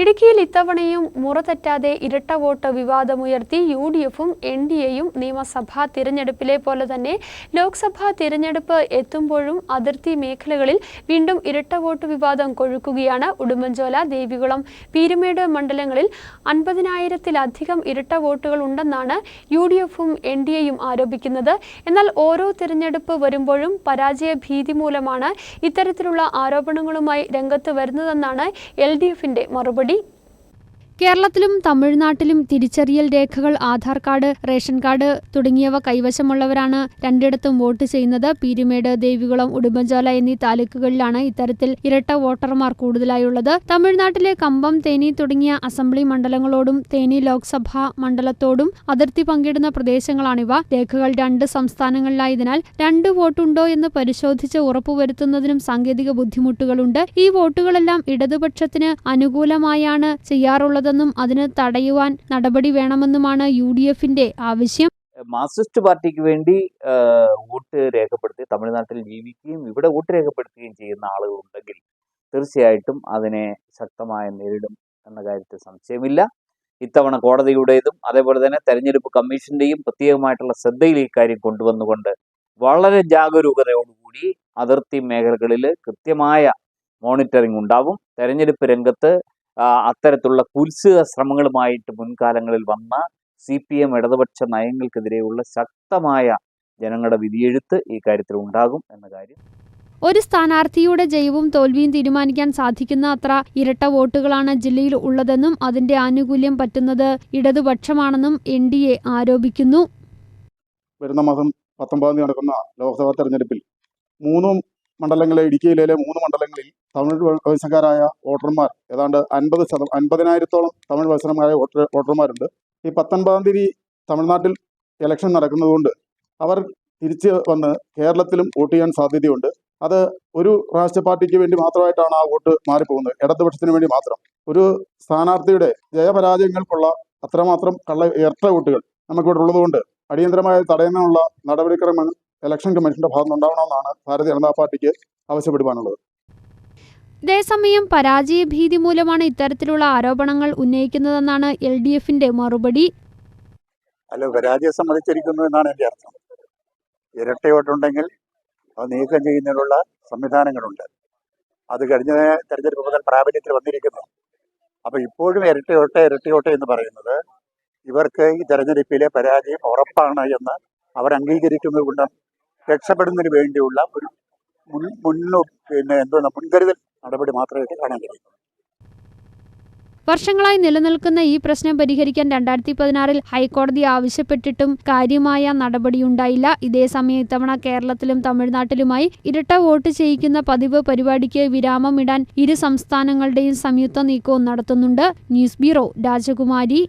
ഇടുക്കിയിൽ ഇത്തവണയും മുറതെറ്റാതെ ഇരട്ട വോട്ട് വിവാദമുയർത്തി യു ഡി എഫും എൻ ഡി എയും നിയമസഭാ തിരഞ്ഞെടുപ്പിലെ പോലെ തന്നെ ലോക്സഭാ തിരഞ്ഞെടുപ്പ് എത്തുമ്പോഴും അതിർത്തി മേഖലകളിൽ വീണ്ടും ഇരട്ട വോട്ട് വിവാദം കൊഴുക്കുകയാണ് ഉടുമ്പൻചോല ദേവികുളം പീരുമേട് മണ്ഡലങ്ങളിൽ അൻപതിനായിരത്തിലധികം ഇരട്ട വോട്ടുകൾ ഉണ്ടെന്നാണ് യു ഡി എഫും എൻ ഡി എയും ആരോപിക്കുന്നത്. എന്നാൽ ഓരോ തിരഞ്ഞെടുപ്പ് വരുമ്പോഴും പരാജയ ഭീതി മൂലമാണ് ഇത്തരത്തിലുള്ള ആരോപണങ്ങളുമായി രംഗത്ത് വരുന്നതെന്നാണ് എൽ ഡി എഫിന്റെ മറുപടി. body കേരളത്തിലും തമിഴ്നാട്ടിലും തിരിച്ചറിയൽ രേഖകൾ ആധാർ കാർഡ് റേഷൻ കാർഡ് തുടങ്ങിയവ കൈവശമുള്ളവരാണ്. രണ്ടിടത്തും വോട്ട് ചെയ്യുന്നത് പീരുമേട് ദേവികുളം ഉടുമ്പൻചോല എന്നീ താലൂക്കുകളിലാണ് ഇത്തരത്തിൽ ഇരട്ട വോട്ടർമാർ കൂടുതലായുള്ളത്. തമിഴ്നാട്ടിലെ കമ്പം തേനി തുടങ്ങിയ അസംബ്ലി മണ്ഡലങ്ങളോടും തേനി ലോക്സഭാ മണ്ഡലത്തോടും അതിർത്തി പങ്കിടുന്ന പ്രദേശങ്ങളാണിവ. രേഖകൾ രണ്ട് സംസ്ഥാനങ്ങളിലായതിനാൽ രണ്ട് വോട്ടുണ്ടോ എന്ന് പരിശോധിച്ച് ഉറപ്പുവരുത്തുന്നതിനും സാങ്കേതിക ബുദ്ധിമുട്ടുകളുണ്ട്. ഈ വോട്ടുകളെല്ലാം ഇടതുപക്ഷത്തിന് അനുകൂലമായാണ് ചെയ്യാറുള്ളതെന്നും അതിന് തടയുവാൻ നടപടി വേണമെന്നുമാണ് യു ഡി എഫിന്റെ ആവശ്യം. മാർക്സിസ്റ്റ് പാർട്ടിക്ക് വേണ്ടി വോട്ട് രേഖപ്പെടുത്തി തമിഴ്നാട്ടിൽ ജീവിക്കുകയും ഇവിടെ വോട്ട് രേഖപ്പെടുത്തുകയും ചെയ്യുന്ന ആളുകളുണ്ടെങ്കിൽ തീർച്ചയായിട്ടും അതിനെ ശക്തമായി നേരിടും എന്ന കാര്യത്തിൽ സംശയമില്ല. ഇത്തവണ കോടതിയുടേതും അതേപോലെ തന്നെ തെരഞ്ഞെടുപ്പ് കമ്മീഷന്റെയും പ്രത്യേകമായിട്ടുള്ള ശ്രദ്ധയിൽ ഈ കാര്യം കൊണ്ടുവന്നുകൊണ്ട് വളരെ ജാഗരൂകതയോടുകൂടി അതിർത്തി മേഖലകളിൽ കൃത്യമായ മോണിറ്ററിംഗ് ഉണ്ടാവും. തെരഞ്ഞെടുപ്പ് രംഗത്ത് അത്തരത്തിലുള്ള കുത്സിത ശ്രമങ്ങളുമായിട്ട് മുൻകാലങ്ങളിൽ വന്ന സി പി എം ഇടതുപക്ഷ നയങ്ങൾക്കെതിരെയുള്ള ശക്തമായ ജനങ്ങളുടെ വിധിയെഴുത്ത് ഈ കാര്യത്തിൽ ഉണ്ടാകും എന്ന കാര്യം. ഒരു സ്ഥാനാർത്ഥിയുടെ ജയവും തോൽവിയും തീരുമാനിക്കാൻ സാധിക്കുന്ന അത്ര ഇരട്ട വോട്ടുകളാണ് ജില്ലയിൽ ഉള്ളതെന്നും അതിന്റെ ആനുകൂല്യം പറ്റുന്നത് ഇടതുപക്ഷമാണെന്നും എൻ ഡി എ ആരോപിക്കുന്നു. വരുന്ന മാസം പത്തൊമ്പതാം തീയതി നടക്കുന്ന ലോക്സഭാ തെരഞ്ഞെടുപ്പിൽ മൂന്ന് മണ്ഡലങ്ങളിലെ ഇടുക്കി ജില്ലയിലെ മൂന്ന് മണ്ഡലങ്ങളിൽ തമിഴ് വ്യവസായക്കാരായ വോട്ടർമാർ ഏതാണ്ട് അൻപത് ശതം അൻപതിനായിരത്തോളം തമിഴ് വംശജരായ വോട്ടർ വോട്ടർമാരുണ്ട്. ഈ പത്തൊൻപതാം തീയതി തമിഴ്നാട്ടിൽ ഇലക്ഷൻ നടക്കുന്നതുകൊണ്ട് അവർ തിരിച്ച് വന്ന് കേരളത്തിലും വോട്ട് ചെയ്യാൻ സാധ്യതയുണ്ട്. അത് ഒരു രാഷ്ട്രീയ പാർട്ടിക്ക് വേണ്ടി മാത്രമായിട്ടാണ് ആ വോട്ട് മാറിപ്പോകുന്നത്. ഇടതുപക്ഷത്തിന് വേണ്ടി മാത്രം. ഒരു സ്ഥാനാർത്ഥിയുടെ ജയപരാജയങ്ങൾക്കുള്ള അത്രമാത്രം കള്ള ഇരട്ട വോട്ടുകൾ നമുക്കിവിടെ ഉള്ളതുകൊണ്ട് അടിയന്തരമായി തടയുന്നതിനുള്ള നടപടിക്രമങ്ങൾ ഇലക്ഷൻ കമ്മീഷന്റെ ഭാഗത്ത് ഉണ്ടാവണമെന്നാണ് ഭാരതീയ ജനതാ പാർട്ടിക്ക് ആവശ്യപ്പെടുവാനുള്ളത്. അതേസമയം പരാജയ ഭീതി മൂലമാണ് ഇത്തരത്തിലുള്ള ആരോപണങ്ങൾ ഉന്നയിക്കുന്നതെന്നാണ് എൽ ഡി എഫിന്റെ മറുപടി. അല്ല പരാജയം സമ്മതിച്ചിരിക്കുന്നു എന്നാണ് എന്റെ അർത്ഥം. ഇരട്ടയോട്ടുണ്ടെങ്കിൽ അത് നീക്കം ചെയ്യുന്നതിനുള്ള സംവിധാനങ്ങളുണ്ട്. അത് കഴിഞ്ഞ തെരഞ്ഞെടുപ്പ് മുതൽ പ്രാബല്യത്തിൽ വന്നിരിക്കുന്നു. അപ്പൊ ഇപ്പോഴും ഇരട്ടയോട്ടെ ഇരട്ടയോട്ടെ എന്ന് പറയുന്നത് ഇവർക്ക് ഈ തെരഞ്ഞെടുപ്പിലെ പരാജയം ഉറപ്പാണ് എന്ന് അവർ അംഗീകരിക്കുന്നത് കൊണ്ട് രക്ഷപ്പെടുന്നതിന് വേണ്ടിയുള്ള ഒരു മുൻ മുന്നോ പിന്നെ എന്തോ മുൻകരുതൽ നടപടി മാത്രമേ കാണാൻ കഴിയൂ. വർഷങ്ങളായി നിലനിൽക്കുന്ന ഈ പ്രശ്നം പരിഹരിക്കാൻ രണ്ടായിരത്തി പതിനാറിൽ ഹൈക്കോടതി ആവശ്യപ്പെട്ടിട്ടും കാര്യമായ നടപടിയുണ്ടായില്ല. ഇതേസമയം ഇത്തവണ കേരളത്തിലും തമിഴ്നാട്ടിലുമായി ഇരട്ട വോട്ട് ചെയ്യിക്കുന്ന പതിവ് പരിപാടിക്ക് വിരാമമിടാൻ ഇരു സംസ്ഥാനങ്ങളുടെയും സംയുക്ത നീക്കവും നടത്തുന്നുണ്ട്. ന്യൂസ് ബ്യൂറോ രാജകുമാരി.